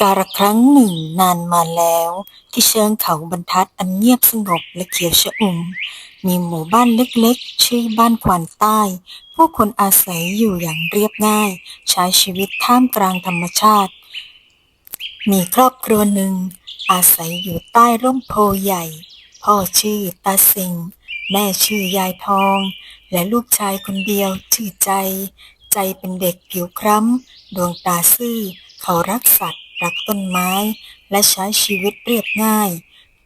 กาลครั้งหนึ่งนานมาแล้ว ที่เชิงเขาบรรทัดอันเงียบสงบและเขียวชอุ่ม มีหมู่บ้านเล็กๆ ชื่อบ้านควานใต้ ผู้คนอาศัยอยู่อย่างเรียบง่าย ใช้ชีวิตท่ามกลางธรรมชาติ มีครอบครัวหนึ่ง อาศัยอยู่ใต้ร่มโพใหญ่ พ่อชื่อตาสิง แม่ชื่อยายทอง และลูกชายคนเดียวชื่อใจ ใจเป็นเด็กผิวคล้ำ ดวงตาซื่อ เขารักสัตว์ รักต้นไม้ และใช้ชีวิตเรียบง่าย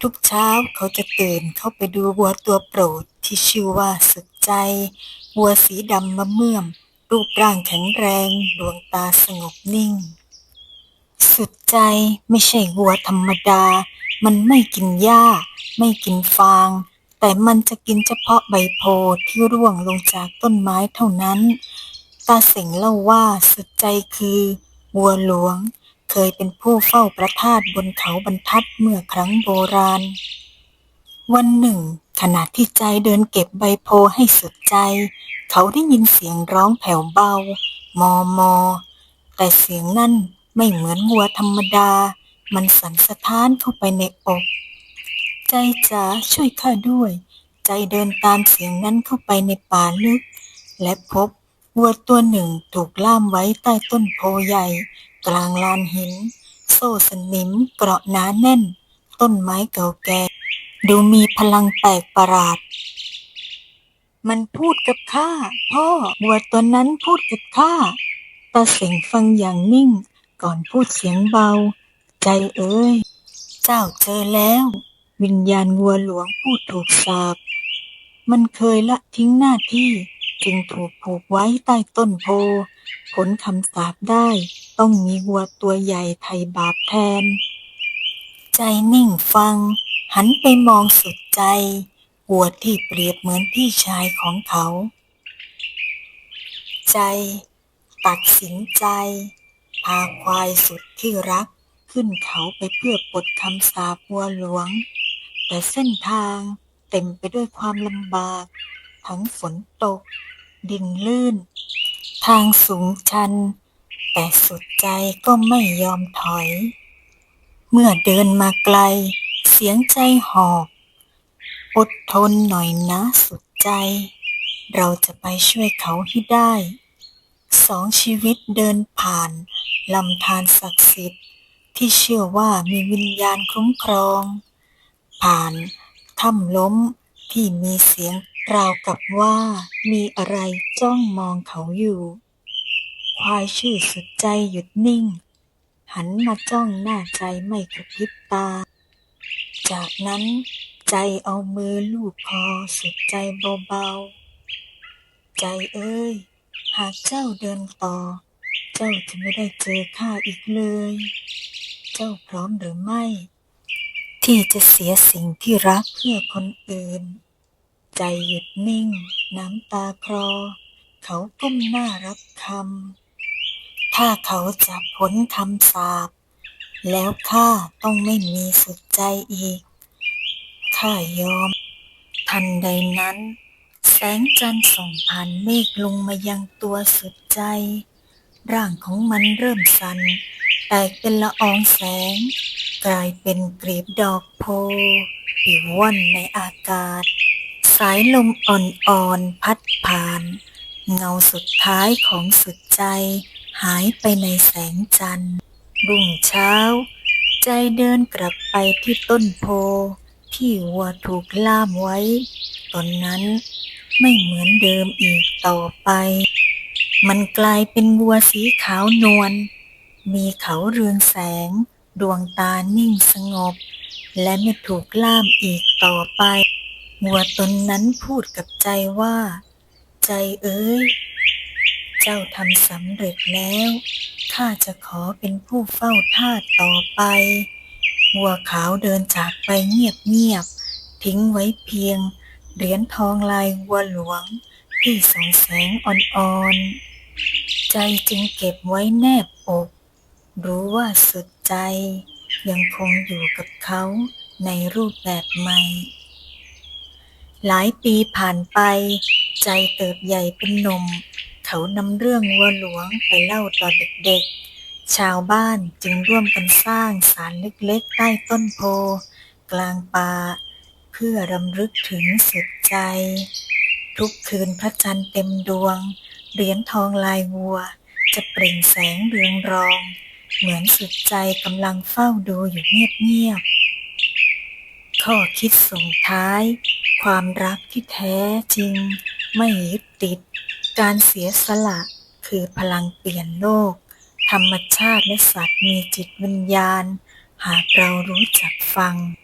ทุกเช้าเขาจะตื่นเข้าไปดูวัวตัวโปรดที่ชื่อว่าสุดใจ วัวสีดำมะเมื่อม รูปร่างแข็งแรง ดวงตาสงบนิ่ง สุดใจไม่ใช่วัวธรรมดา มันไม่กินหญ้า ไม่กินฟาง แต่มันจะกินเฉพาะใบโพธิ์ที่ร่วงลงจากต้นไม้เท่านั้น ตาเสงเล่าว่าสุดใจคือ วัวหลวง เคยเป็นผู้เฝ้าประทาตบนเขาบรรทัดเมื่อครั้งโบราณ วันหนึ่ง ขณะที่ใจเดินเก็บใบโพให้สุดใจ เขาได้ยินเสียงร้องแผ่วเบา มอมอ แต่เสียงนั่นไม่เหมือนวัวธรรมดา มันสั่นสะท้านเข้าไปในอก ใจจ๋าช่วยข้าด้วย ใจเดินตามเสียงนั้นเข้าไปในป่าลึก และพบวัวตัวหนึ่งถูกล่ามไว้ใต้ต้นโพใหญ่ กลางลานหิน โซ่สนิมเกราะหนาแน่น ต้นไม้เก่าแก่ ดูมีพลังแปลกประหลาด มันพูดกับข้า พ่อวัวตัวนั้นพูดกับข้าตาเสงฟังอย่างนิ่ง ก่อนพูดเสียงเบา ใจเอ้ย เจ้าเจอแล้ว วิญญาณวัวหลวงผู้ถูกสาปมันเคยละทิ้งหน้าที่ จึงถูกผูกไว้ใต้ต้นโพ ผลคำสาปได้ต้องมีวัวตัวใหญ่ไถ่บาปแทน ใจนิ่งฟัง หันไปมองสุดใจวัวที่เปรียบเหมือนพี่ชายของเขา ใจ ตัดสินใจ พาควายสุดที่รักขึ้นเขาไปเพื่อปลดคำสาปวัวหลวง แต่เส้นทางเต็มไปด้วยความลำบาก ทั้งฝนตก ดินลื่น ทางสูงชัน แต่สุดใจก็ไม่ยอมถอย เมื่อเดินมาไกล เสียงใจหอบอดทนหน่อยนะสุดใจ เราจะไปช่วยเขาให้ได้ สองชีวิตเดินผ่านลำธารศักดิ์สิทธิ์ ที่เชื่อว่ามีวิญญาณคุ้มครอง ผ่านถ้ำล้มที่มีเสียง ราวกับว่ามีอะไรจ้องมองเขาอยู่ ควายชื่อสุดใจหยุดนิ่ง หันมาจ้องหน้าใจไม่กระพริบตา จากนั้นใจเอามือลูบคอสุดใจเบาๆ ใจเอ้ย หากเจ้าเดินต่อ เจ้าจะไม่ได้เจอข้าอีกเลย เจ้าพร้อมหรือไม่ ที่จะเสียสิ่งที่รักเพื่อคนอื่น ใจหยุดนิ่ง น้ำตาคลอ เขาก้มหน้ารับคำ ถ้าเขาจะพ้นคำสาป แล้วข้าต้องไม่มีสุดใจอีก ข้ายอม ทันใดนั้น แสงจันทร์ส่องผ่านเมฆลงมายังตัวสุดใจ ร่างของมันเริ่มสั่นแตกเป็นละอองแสง กลายเป็นกลีบดอกโพปลิว่อนในอากาศายลมอ่อนๆพัดผ่าน เงาสุดท้ายของสุดใจ หายไปในแสงจันทร์ รุ่งเช้า ใจเดินกลับไปที่ต้นโพ ที่วัวถูกล่ามไว้ ตอนนั้นไม่เหมือนเดิมอีกต่อไป มันกลายเป็นวัวสีขาวนวล มีเขาเรืองแสง ดวงตานิ่งสงบ และไม่ถูกล่ามอีกต่อไป วัวตนนั้นพูดกับใจว่า ใจเอ้ย เจ้าทำสำเร็จแล้ว ข้าจะขอเป็นผู้เฝ้าทาสต่อไป วัวขาวเดินจากไปเงียบๆ ทิ้งไว้เพียง เหรียญทองลายวัวหลวง ที่ส่องแสงอ่อนๆ ใจจึงเก็บไว้แนบอก รู้ว่าสุดใจ ยังคงอยู่กับเขาในรูปแบบใหม่ หลายปีผ่านไป ใจเติบใหญ่เป็นหนุ่ม เขานำเรื่องวัวหลวงไปเล่าต่อเด็กๆ ชาวบ้านจึงร่วมกันสร้างศาลเล็กๆ ใต้ต้นโพ กลางป่า เพื่อรำลึกถึงสุดใจ ทุกคืนพระจันทร์เต็มดวง เหรียญทองลายวัว จะเปล่งแสงเรืองรอง เหมือนสุดใจกำลังเฝ้าดูอยู่เงียบๆข้อคิดส่งท้าย ความรักที่แท้จริง ไม่ยึดติด การเสียสละคือพลังเปลี่ยนโลก ธรรมชาติและสัตว์มีจิตวิญญาณ หากเรารู้จักฟัง